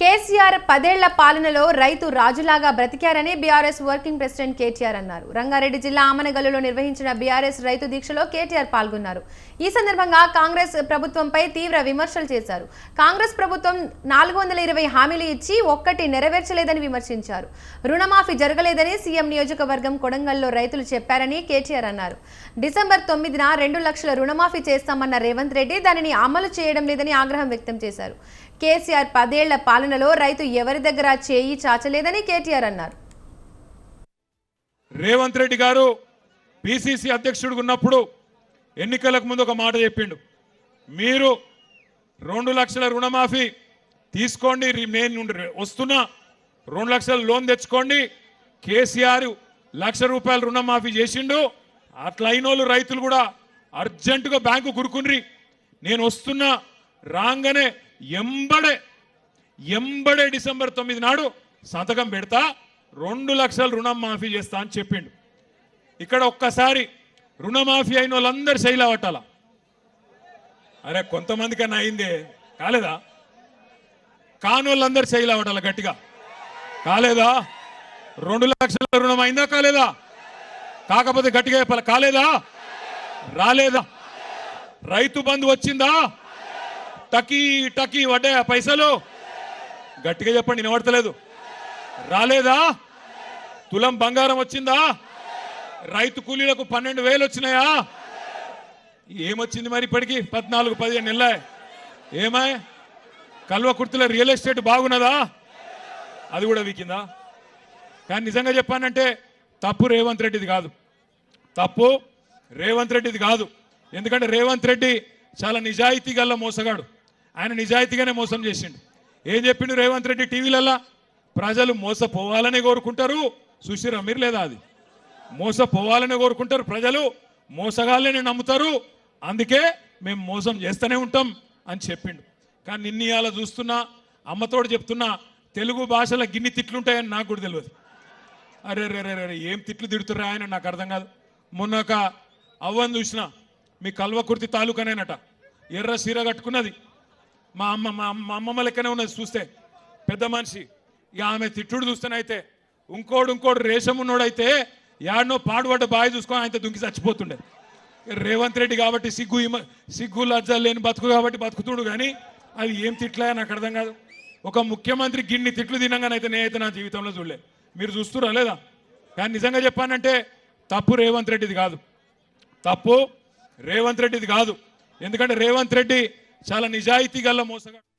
కేసీఆర్ పదేళ్ళ పాలనలో రైతు రాజులాగా బ్రతికారని బీఆర్ఎస్ వర్కింగ్ ప్రెసిడెంట్ కేటీఆర్ అన్నారు. రంగారెడ్డి జిల్లా ఆమనగల్లులో నిర్వహించిన బీఆర్ఎస్ రైతు దీక్షలో కేటీఆర్ పాల్గొన్నారు. ఈ సందర్భంగా కాంగ్రెస్ ప్రభుత్వంపై తీవ్ర విమర్శలు చేశారు. కాంగ్రెస్ ప్రభుత్వం నాలుగు వందల ఇరవై హామీలు ఇచ్చి ఒక్కటి నెరవేర్చలేదని విమర్శించారు. రుణమాఫీ జరగలేదని సీఎం నియోజకవర్గం కొడంగల్లో రైతులు చెప్పారని కేటీఆర్ అన్నారు. డిసెంబర్ తొమ్మిదిన రెండు లక్షల రుణమాఫీ చేస్తామన్న రేవంత్ రెడ్డి దానిని అమలు చేయడం లేదని ఆగ్రహం వ్యక్తం చేశారు. కేసీఆర్ పదేళ్ళ పాలనలో రైతు ఎవరి దగ్గర చేయి చాచలేదని కేటీఆర్ అన్నారు. రేవంత్ రెడ్డి గారు పిసిసి అధ్యక్షుడు ఉన్నప్పుడు ఎన్నికలకు ముందు ఒక మాట చెప్పిండు. మీరు రెండు లక్షల రుణమాఫీ తీసుకోండి నేను వస్తున్నా రెండు లక్షల లోన్ తెచ్చుకోండి కేసీఆర్ లక్ష రూపాయల రుణమాఫీ చేసిండు. అట్లయిన వాళ్ళు రైతులు కూడా అర్జెంటుగా బ్యాంకు కురుకున్రి నేను వస్తున్నా రాగానే ఎంబడే ఎంబడే డిసెంబర్ తొమ్మిది నాడు సంతకం పెడతా రెండు లక్షల రుణం మాఫీ చేస్తా అని చెప్పిండు. ఇక్కడ ఒక్కసారి రుణమాఫీ అయిన వాళ్ళందరూ శైలా పట్టాల. అరే కొంతమందికన్నా అయిందే. కాలేదా? కాని వాళ్ళందరూ శైలా పట్టాల గట్టిగా. కాలేదా? రెండు లక్షల రుణం అయిందా? కాలేదా? కాకపోతే గట్టిగా చెప్పాలి? కాలేదా? రాలేదా? రైతు బంధు వచ్చిందా? టకీ టకీ పడ్డాయా పైసలు? గట్టిగా చెప్పండి వినబడతలేదు. రాలేదా? తులం బంగారం వచ్చిందా? రైతు కూలీలకు పన్నెండు వేలు వచ్చినాయా? ఏమొచ్చింది మరి ఇప్పటికి? పద్నాలుగు పదిహేను నెలలే. ఏమాయ్ కల్వ కుర్తిలో రియల్ ఎస్టేట్ బాగున్నదా? అది కూడా వీకిందా? కానీ నిజంగా చెప్పానంటే తప్పు రేవంత్ రెడ్డిది కాదు. తప్పు రేవంత్ రెడ్డిది కాదు. ఎందుకంటే రేవంత్ రెడ్డి చాలా నిజాయితీ గల్ల మోసగాడు. ఆయన నిజాయితీగానే మోసం చేసిండు. ఏం చెప్పిండు రేవంత్ రెడ్డి టీవీలల్లా? ప్రజలు మోసపోవాలని కోరుకుంటారు. సుశీరా మీరు లేదా అది? మోసపోవాలని కోరుకుంటారు ప్రజలు. మోసగాళ్ళని నమ్ముతారు. అందుకే మేము మోసం చేస్తూనే ఉంటాం అని చెప్పిండు. కానీ నిన్న ఇవాళ చూస్తున్నా అమ్మతోడు చెప్తున్నా తెలుగు భాషలో గిన్ని తిట్లుంటాయని నాకు కూడా తెలియదు. అరే రే రే రే ఏం తిట్లు తిడుతురా ఆయన? నాకు అర్థం కాదు. మొన్న ఒక అవ్వని చూసిన మీ కల్వకుర్తి తాలూకానేనట. ఎర్ర సీర కట్టుకున్నది. మా అమ్మ మా అమ్మ- మా అమ్మమ్మ లెక్కనే ఉన్నది చూస్తే. పెద్ద మనిషి. ఇక ఆమె తిట్టుడు చూస్తేనైతే ఇంకోడు ఇంకోడు రేషం ఉన్నోడైతే యాడనో పాడుబడ్డ బాయ్ చూసుకొని ఆయన దుంకి చచ్చిపోతుండే. రేవంత్ రెడ్డి కాబట్టి సిగ్గు ఇమ- సిగ్గు లజ్జ లేని బతుకు కాబట్టి బతుకుతుడు కానీ అది ఏం తిట్లే నాకు అర్థం కాదు. ఒక ముఖ్యమంత్రి గిన్ని తిట్లు తినంగానైతే నేనైతే నా జీవితంలో చూడలే. మీరు చూస్తురా లేదా? కానీ నిజంగా చెప్పానంటే తప్పు రేవంత్ రెడ్డిది కాదు. తప్పు రేవంత్ రెడ్డిది కాదు. ఎందుకంటే రేవంత్ రెడ్డి చాలా నిజాయితీ గల మోసగాడు.